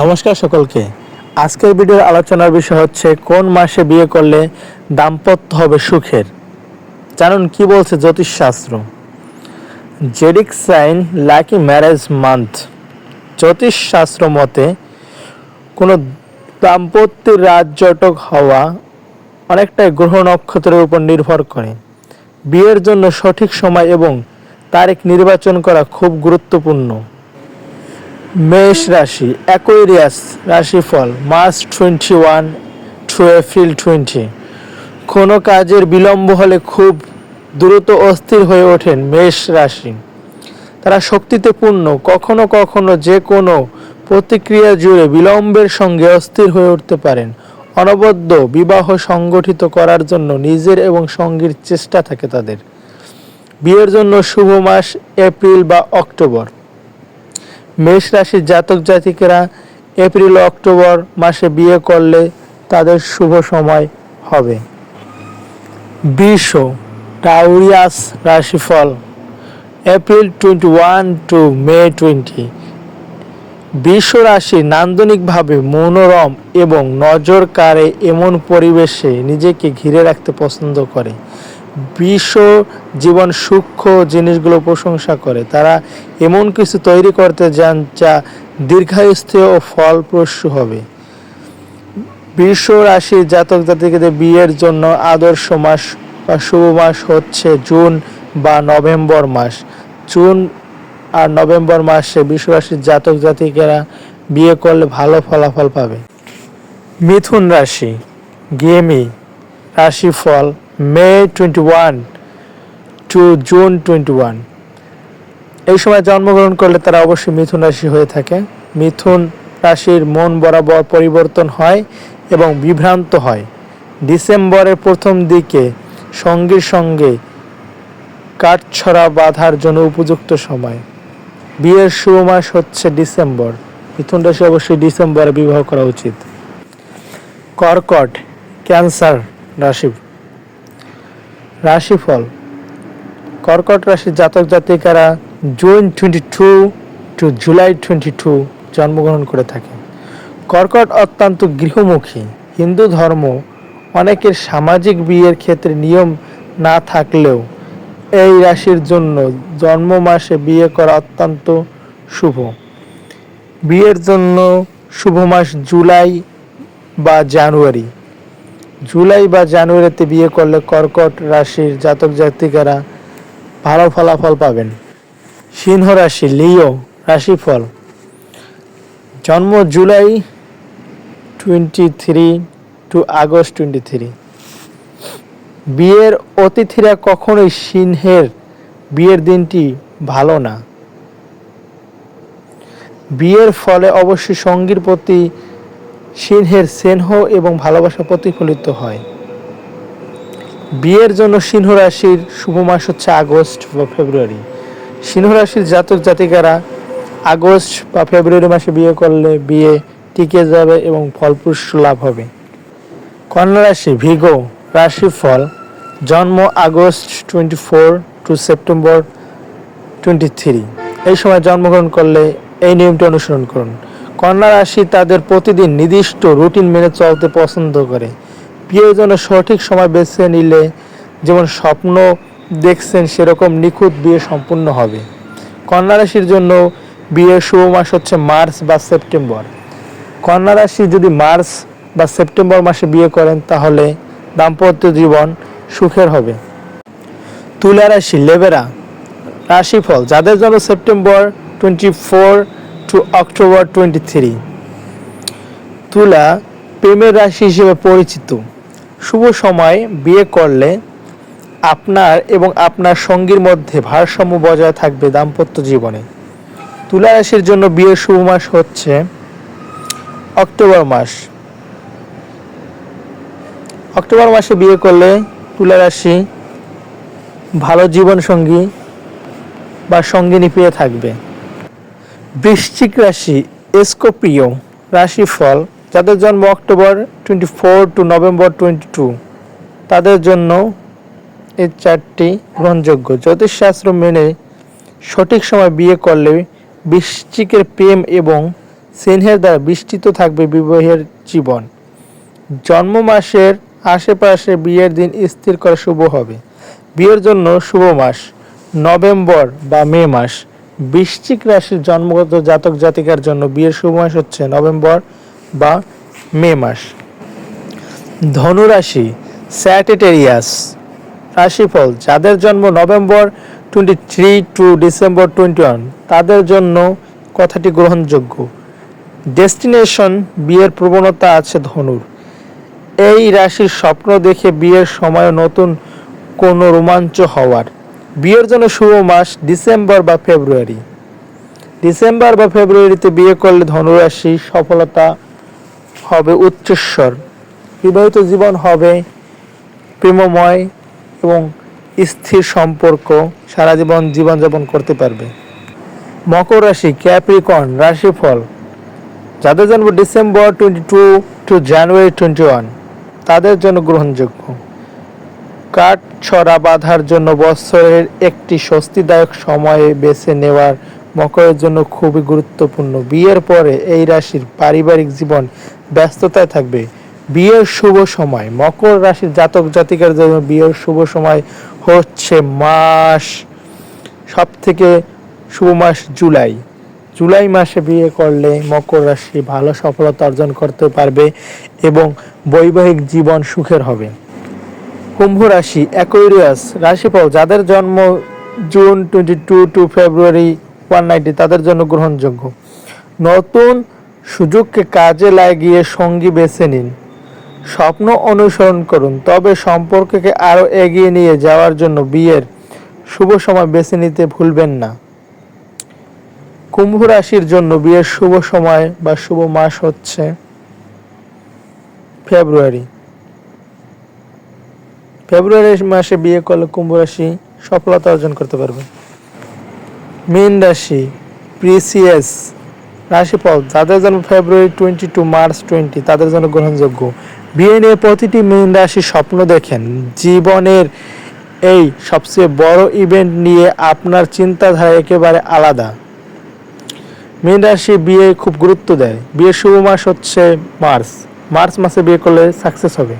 নমস্কার সকলকে। আজকের ভিডিওর আলোচনার বিষয় হচ্ছে, কোন মাসে বিয়ে করলে দাম্পত্য হবে সুখের? জানুন কি বলছে জ্যোতিষশাস্ত্র। Zodiac sign lucky marriage month. জ্যোতিষশাস্ত্র মতে, কোনো দাম্পত্যের রাজজটক হওয়া অনেকটাই গ্রহ নক্ষত্রের উপর নির্ভর করে। বিয়ের জন্য সঠিক সময় এবং তারিখ নির্বাচন করা খুব গুরুত্বপূর্ণ। মেষ রাশি অ্যাকোয়ারিয়াস রাশিফল March twenty one to April twenty কোনো কাজের বিলম্ব হলে খুব দ্রুত অস্থির হয়ে ওঠেন মেষ রাশি। তারা শক্তিতে পূর্ণ, কখনো কখনো যে কোনো প্রতিক্রিয়া জুড়ে বিলম্বের সঙ্গে অস্থির হয়ে উঠতে পারেন। অনবদ্য বিবাহ সংগঠিত করার জন্য নিজের এবং সঙ্গীর চেষ্টা থাকে তাদের। বিয়ের জন্য শুভ মাস এপ্রিল বা অক্টোবর মেষ রাশির জাতক জাতিকেরা এপ্রিল, অক্টোবর মাসে বিয়ে করলে তাদের শুভ সময় হবে। বিষ, টাউরিয়াস রাশিফল, April twenty one to May twenty বিশ্ব রাশি নান্দনিকভাবে মনোরম এবং নজর কাড়ে এমন পরিবেশে নিজেকে ঘিরে রাখতে পছন্দ করে। বিশ্ব জীবন সূক্ষ্ম জিনিসগুলো প্রশংসা করে। তারা এমন কিছু তৈরি করতে যান যা দীর্ঘায়ুস্থীয় ও ফলপ্রসূ হবে। বিশ্ব রাশির জাতক জাতিকেদের বিয়ের জন্য আদর্শ মাস বা শুভ মাস হচ্ছে জুন বা নভেম্বর মাস। জুন আর নভেম্বর মাসে বিশ্ব রাশির জাতক জাতিকেরা বিয়ে করলে ভালো ফলাফল পাবে। মিথুন রাশি, গেমি, রাশিফল May twenty one to June twenty one এই সময় জন্মগ্রহণ করলে তারা অবশ্যই মিথুন রাশি হয়ে থাকে। মিথুন রাশির মন বরাবর পরিবর্তন হয় এবং বিভ্রান্ত হয়। ডিসেম্বরের প্রথম দিকে সঙ্গীর সঙ্গে কাঠছড়া বাঁধার জন্য উপযুক্ত সময়। বিয়ের শুভ মাস হচ্ছে ডিসেম্বর। মিথুন রাশি অবশ্যই ডিসেম্বরে বিবাহ করা উচিত। কর্কট, ক্যান্সার রাশি রাশিফল। কর্কট রাশির জাতক জাতিকারা June twenty two to July twenty two জন্মগ্রহণ করে থাকে। কর্কট অত্যন্ত গৃহমুখী, হিন্দু ধর্ম, অনেকের সামাজিক বিয়ের ক্ষেত্রে নিয়ম না থাকলেও এই রাশির জন্য জন্ম মাসে বিয়ে করা অত্যন্ত শুভ। বিয়ের জন্য শুভ মাস জুলাই বা জানুয়ারি। জুলাই বা জানুয়ারিতে বিয়ে করলে কর্কট রাশির জাতক জাতিকারা ভালো ফলাফল পাবেন। সিংহ রাশি, লিও রাশিফল। জন্ম July twenty three to August twenty three বিয়ের অতিথিরা কখনোই সিংহের বিয়ের দিনটি ভালো না। বিয়ের ফলে অবশ্যই সঙ্গীর প্রতি সিংহের স্নেহ এবং ভালোবাসা প্রতিফলিত হয়। বিয়ের জন্য সিংহ রাশির শুভ মাস হচ্ছে আগস্ট বা ফেব্রুয়ারি। সিংহ রাশির জাতক জাতিকারা আগস্ট বা ফেব্রুয়ারি মাসে বিয়ে করলে বিয়ে টিকে যাবে এবং ফলপ্রসূ লাভ হবে। কন্যা রাশি ভিগো রাশিফল জন্ম August twenty four to September twenty three এই সময় জন্মগ্রহণ করলে এই নিয়মটি অনুসরণ করুন। কন্যা রাশি তাদের প্রতিদিন নির্দিষ্ট রুটিন মেনে চলতে পছন্দ করে। জন্য সঠিক সময় বেছে নিলে যেমন স্বপ্ন দেখছেন সেরকম নিখুঁত বিয়ে সম্পূর্ণ হবে। কন্যা রাশির জন্য বিয়ের শুভ মাস হচ্ছে মার্চ বা সেপ্টেম্বর। কন্যা রাশি যদি মার্চ বা সেপ্টেম্বর মাসে বিয়ে করেন তাহলে দাম্পত্য জীবন সুখের হবে। তুলা রাশি, লেবেরা, রাশিফল, যাদের জন্য September twenty four to October twenty three তুলা প্রেমের রাশি হিসেবে পরিচিত। শুভ সময়, বিয়ে করলে আপনার এবং আপনার সঙ্গীর মধ্যে ভারসাম্য বজায় থাকবে দাম্পত্য জীবনে। তুলা রাশির জন্য বিয়ের শুভ মাস হচ্ছে অক্টোবর মাস। অক্টোবর মাসে বিয়ে করলে তুলা রাশি ভালো জীবন সঙ্গী বা সঙ্গিনী পেয়ে থাকবে। বৃশ্চিক রাশি স্কোপিও রাশিফল, যাদের জন্ম October twenty four to November twenty two তাদের জন্য এই চারটি গ্রহণযোগ্য। জ্যোতিষশাস্ত্র মেনে সঠিক সময় বিয়ে করলে বৃশ্চিকের প্রেম এবং চিহ্নের দ্বারা বিস্তৃত থাকবে বিবাহের জীবন। জন্ম মাসের আশেপাশে বিয়ের দিন স্থির করা শুভ হবে। বিয়ের জন্য শুভ মাস নভেম্বর বা মে মাস। বৃশ্চিক রাশির জন্মগত জাতক জাতিকার জন্য বিয়ের মাস হচ্ছে নভেম্বর বা মে মাস। ধনুরাশি স্যাটেটেরিয়াস রাশিফল, যাদের জন্ম November twenty three to December twenty one তাদের জন্য কথাটি গ্রহণযোগ্য। ডেস্টিনেশন বিয়ের প্রবণতা আছে ধনুর। এই রাশির স্বপ্ন দেখে বিয়ের সময় নতুন কোনো রোমাঞ্চ হওয়ার। বিয়ের জন্য শুভ মাস ডিসেম্বর বা ফেব্রুয়ারি। ডিসেম্বর বা ফেব্রুয়ারিতে বিয়ে করলে ধনুরাশি সফলতা হবে উচ্চস্বর। বিবাহিত জীবন হবে প্রেমময় এবং স্থির সম্পর্ক সারা জীবন জীবনযাপন করতে পারবে। মকর রাশি, ক্যাপ্রিকন, রাশিফল। যাদের জন্ম December twenty two to January twenty one তাদের জন্য গ্রহণযোগ্য। কাঠ ছড়া বাঁধার জন্য বছরের একটি স্বস্তিদায়ক সময়ে বেছে নেওয়ার মকরের জন্য খুবই গুরুত্বপূর্ণ। বিয়ের পরে এই রাশির পারিবারিক জীবন ব্যস্ততায় থাকবে। বিয়ের শুভ সময়। মকর রাশির জাতক জাতিকার জন্য বিয়ের শুভ সময় হচ্ছে মাস সব থেকে শুভ মাস জুলাই। জুলাই মাসে বিয়ে করলে মকর রাশি ভালো সফলতা অর্জন করতে পারবে এবং বৈবাহিক জীবন সুখের হবে। কুম্ভ রাশি অ্যাকোয়ারিয়াস রাশিফল, যাদের জন্ম June twenty two to February one ninety তাদের জন্য গ্রহণযোগ্য। নতুন সুযোগকে কাজে লাগিয়ে সঙ্গী বেছে নিন। স্বপ্ন অনুসরণ করুন, তবে সম্পর্ককে আরও এগিয়ে নিয়ে যাওয়ার জন্য বিয়ের শুভ সময় বেছে নিতে ভুলবেন না। কুম্ভ রাশির জন্য বিয়ের শুভ সময় বা শুভ মাস হচ্ছে ফেব্রুয়ারি ফেব্রুয়ারি মাসে বিয়ে করলে কুম্ভ রাশি সফলতা অর্জন করতে পারবে। মীন রাশি প্রিসিয়াস রাশিফল, যাদের জন্য February twenty to March twenty তাদের জন্য গ্রহণযোগ্য। বিয়ে নিয়ে প্রতিটি মীন রাশি স্বপ্ন দেখেন। জীবনের এই সবচেয়ে বড় ইভেন্ট নিয়ে আপনার চিন্তাধারা একেবারে আলাদা। মীন রাশি বিয়ে খুব গুরুত্ব দেয়। বিয়ের শুভ মাস হচ্ছে মার্চ মার্চ মাসে বিয়ে করলে সাকসেস হবে।